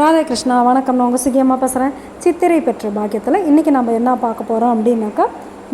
ராதே கிருஷ்ணா வணக்கம். நான் உங்கள் சுகியமாக பேசுகிறேன் சித்திரை பெற்ற பாக்கியத்தில் இன்றைக்கி நம்ம என்ன பார்க்க போகிறோம் அப்படின்னாக்கா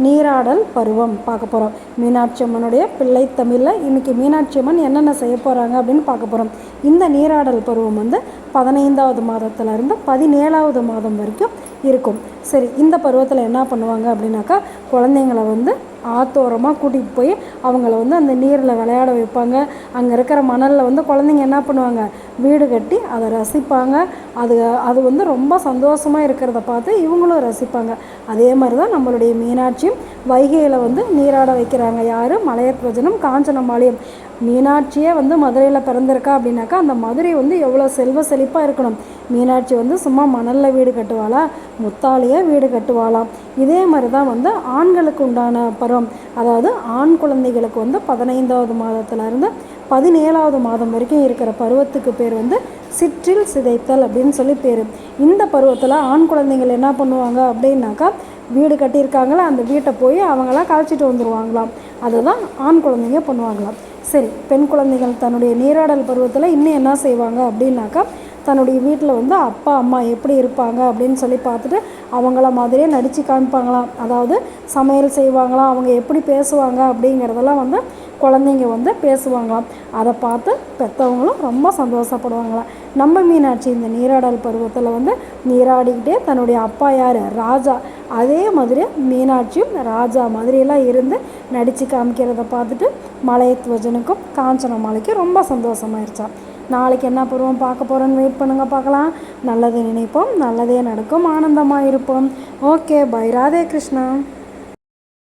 நீராடல் பருவம் பார்க்க போகிறோம் மீனாட்சி அம்மனுடைய பிள்ளை தமிழில் இன்றைக்கி மீனாட்சி அம்மன் என்னென்ன செய்ய போகிறாங்க அப்படின்னு பார்க்க போகிறோம் இந்த நீராடல் பருவம் வந்து பதினைந்தாவது மாதத்துலேருந்து பதினேழாவது மாதம் வரைக்கும் இருக்கும். சரி இந்த பருவத்தில் என்ன பண்ணுவாங்க அப்படின்னாக்கா குழந்தைங்கள வந்து ஆத்தோரமாக கூட்டிகிட்டு போய் அவங்கள வந்து அந்த நீரில் விளையாட வைப்பாங்க. அங்கே இருக்கிற மணலில் வந்து குழந்தைங்க என்ன பண்ணுவாங்க? வீடு கட்டி அதை ரசிப்பாங்க. அது அது வந்து ரொம்ப சந்தோஷமாக இருக்கிறத பார்த்து இவங்களும் ரசிப்பாங்க. அதே மாதிரி தான் நம்மளுடைய மீனாட்சியும் வைகையில் வந்து நீராட வைக்கிறாங்க. யார்? மலையத்வஜனம் காஞ்சனமாலயம். மீனாட்சியே வந்து மதுரையில் பிறந்திருக்கா அப்படின்னாக்கா அந்த மதுரை வந்து எவ்வளோ செல்வ செழிப்பாக இருக்கணும். மீனாட்சி வந்து சும்மா மணலில் வீடு கட்டுவாளா? முத்தாலேயே வீடு கட்டுவாளாம் இதே மாதிரி தான் வந்து ஆண்களுக்கு உண்டான பருவம். அதாவது ஆண் குழந்தைகளுக்கு வந்து பதினைந்தாவது மாதத்துலேருந்து பதினேழாவது மாதம் வரைக்கும் இருக்கிற பருவத்துக்கு பேர் வந்து சிற்றில் சிதைத்தல் அப்படின்னு சொல்லி பேர். இந்த பருவத்தில் ஆண் குழந்தைகள் என்ன பண்ணுவாங்க அப்படின்னாக்கா வீடு கட்டியிருக்காங்களா அந்த வீட்டை போய் அவங்களாம் கழிச்சிட்டு வந்துடுவாங்களாம் அதுதான் ஆண் குழந்தைங்க பண்ணுவாங்களாம். சரி பெண் குழந்தைகள் தன்னுடைய நீராடல் பருவத்தில் இன்னும் என்ன செய்வாங்க அப்படின்னாக்கா தன்னுடைய வீட்டில் வந்து அப்பா அம்மா எப்படி இருப்பாங்க அப்படின்னு சொல்லி பார்த்துட்டு அவங்கள மாதிரியே நடித்து காமிப்பாங்களாம். அதாவது சமையல் செய்வாங்களாம் அவங்க எப்படி பேசுவாங்க அப்படிங்கிறதெல்லாம் வந்து குழந்தைங்க வந்து பேசுவாங்களாம். அதை பார்த்து பெற்றவங்களும் ரொம்ப சந்தோஷப்படுவாங்களாம் நம்ம மீனாட்சி இந்த நீராடல் பருவத்தில் வந்து நீராடிக்கிட்டே தன்னுடைய அப்பா யார்? ராஜா. அதே மாதிரி மீனாட்சியும் ராஜா மாதிரியெல்லாம் இருந்து நடித்து காமிக்கிறத பார்த்துட்டு மலையத்வஜனுக்கும் காஞ்சன மாலைக்கும் ரொம்ப சந்தோஷமாயிருச்சான் நாளைக்கு என்ன பருவம் பார்க்க போகிறோன்னு வெயிட் பண்ணுங்கள் பார்க்கலாம். நல்லது நினைப்போம் நல்லதே நடக்கும் ஆனந்தமாக இருப்போம் ஓகே பை ராதே கிருஷ்ணா.